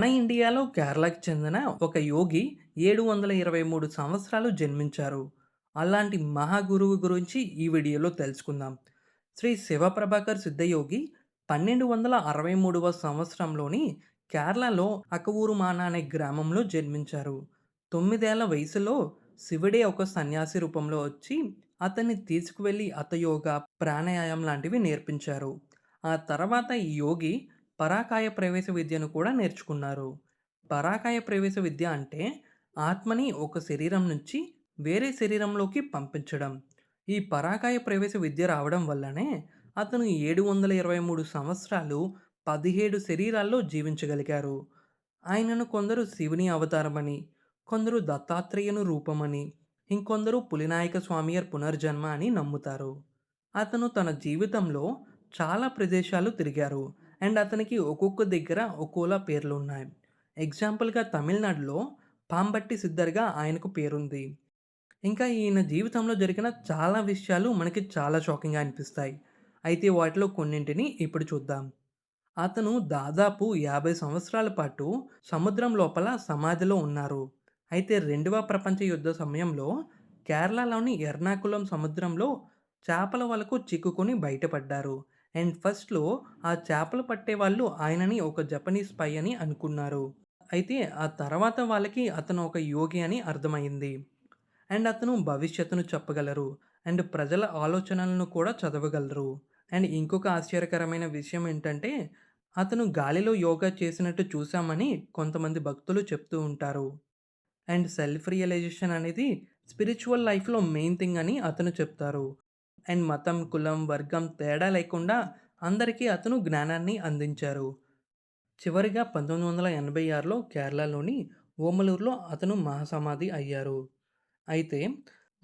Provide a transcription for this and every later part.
మన ఇండియాలో కేరళకి చెందిన ఒక యోగి ఏడు వందల ఇరవై మూడు సంవత్సరాలు జన్మించారు. అలాంటి మహాగురువు గురించి ఈ వీడియోలో తెలుసుకుందాం. శ్రీ శివప్రభాకర్ సిద్ధయోగి పన్నెండు వందల అరవై మూడవ సంవత్సరంలోని కేరళలో అకవూరుమాన అనే గ్రామంలో జన్మించారు. తొమ్మిదేళ్ళ వయసులో శివుడే ఒక సన్యాసి రూపంలో వచ్చి అతన్ని తీసుకువెళ్ళి అతయోగ ప్రాణాయామం లాంటివి నేర్పించారు. ఆ తర్వాత ఈ యోగి పరాకాయ ప్రవేశ విద్యను కూడా నేర్చుకున్నారు. పరాకాయ ప్రవేశ విద్య అంటే ఆత్మని ఒక శరీరం నుంచి వేరే శరీరంలోకి పంపించడం. ఈ పరాకాయ ప్రవేశ విద్య రావడం వల్లనే అతను ఏడు వందల ఇరవై మూడు సంవత్సరాలు పదిహేడు శరీరాల్లో జీవించగలిగారు. ఆయనను కొందరు శివుని అవతారమని కొందరు దత్తాత్రేయును రూపమని ఇంకొందరు పులినాయక స్వామియర్ పునర్జన్మ అని నమ్ముతారు. అతను తన జీవితంలో చాలా ప్రదేశాలు తిరిగారు. అండ్ అతనికి ఒక్కొక్క దగ్గర ఒక్కోలా పేర్లు ఉన్నాయి. ఎగ్జాంపుల్గా తమిళనాడులో పాంబట్టి సిద్ధర్గా ఆయనకు పేరుంది. ఇంకా ఈయన జీవితంలో జరిగిన చాలా విషయాలు మనకి చాలా షాకింగ్గా అనిపిస్తాయి. అయితే వాటిలో కొన్నింటిని ఇప్పుడు చూద్దాం. అతను దాదాపు యాభై సంవత్సరాల పాటు సముద్రం లోపల సమాధిలో ఉన్నారు. అయితే రెండవ ప్రపంచ యుద్ధ సమయంలో కేరళలోని ఎర్నాకుళం సముద్రంలో చేపల వలకు చిక్కుకొని బయటపడ్డారు. అండ్ ఫస్ట్‌లో ఆ చేపలు పట్టేవాళ్ళు ఆయనని ఒక జపనీస్ పై అని అనుకున్నారు. అయితే ఆ తర్వాత వాళ్ళకి అతను ఒక యోగి అని అర్థమైంది. అండ్ అతను భవిష్యత్తును చెప్పగలరు. అండ్ ప్రజల ఆలోచనలను కూడా చదవగలరు. అండ్ ఇంకొక ఆశ్చర్యకరమైన విషయం ఏంటంటే, అతను గాలిలో యోగా చేసినట్టు చూశామని కొంతమంది భక్తులు చెప్తూ ఉంటారు. అండ్ సెల్ఫ్ రియలైజేషన్ అనేది స్పిరిచువల్ లైఫ్‌లో మెయిన్ థింగ్ అని అతను చెప్తారు. అండ్ మతం, కులం, వర్గం తేడా లేకుండా అందరికీ అతను జ్ఞానాన్ని అందించారు. చివరిగా పంతొమ్మిది వందల ఎనభై ఆరులో కేరళలోని ఓమలూరులో అతను మహాసమాధి అయ్యారు. అయితే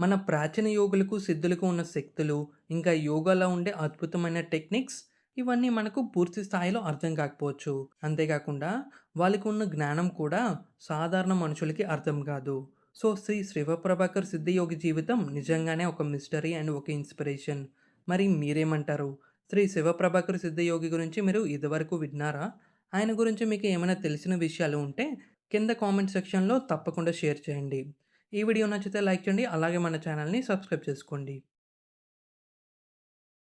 మన ప్రాచీన యోగులకు, సిద్ధులకు ఉన్న శక్తులు, ఇంకా యోగాలో ఉండే అద్భుతమైన టెక్నిక్స్ ఇవన్నీ మనకు పూర్తి స్థాయిలో అర్థం కాకపోవచ్చు. అంతేకాకుండా వాళ్ళకు ఉన్న జ్ఞానం కూడా సాధారణ మనుషులకి అర్థం కాదు. సో శ్రీ శివప్రభాకర్ సిద్ధయోగి జీవితం నిజంగానే ఒక మిస్టరీ అండ్ ఒక ఇన్స్పిరేషన్. మరి మీరేమంటారు? శ్రీ శివప్రభాకర్ సిద్ధయోగి గురించి మీరు ఇదివరకు విన్నారా? ఆయన గురించి మీకు ఏమైనా తెలిసిన విషయాలు ఉంటే కింద కామెంట్ సెక్షన్లో తప్పకుండా షేర్ చేయండి. ఈ వీడియో నచ్చితే లైక్ చేయండి అలాగే మన ఛానల్ని సబ్స్క్రైబ్ చేసుకోండి.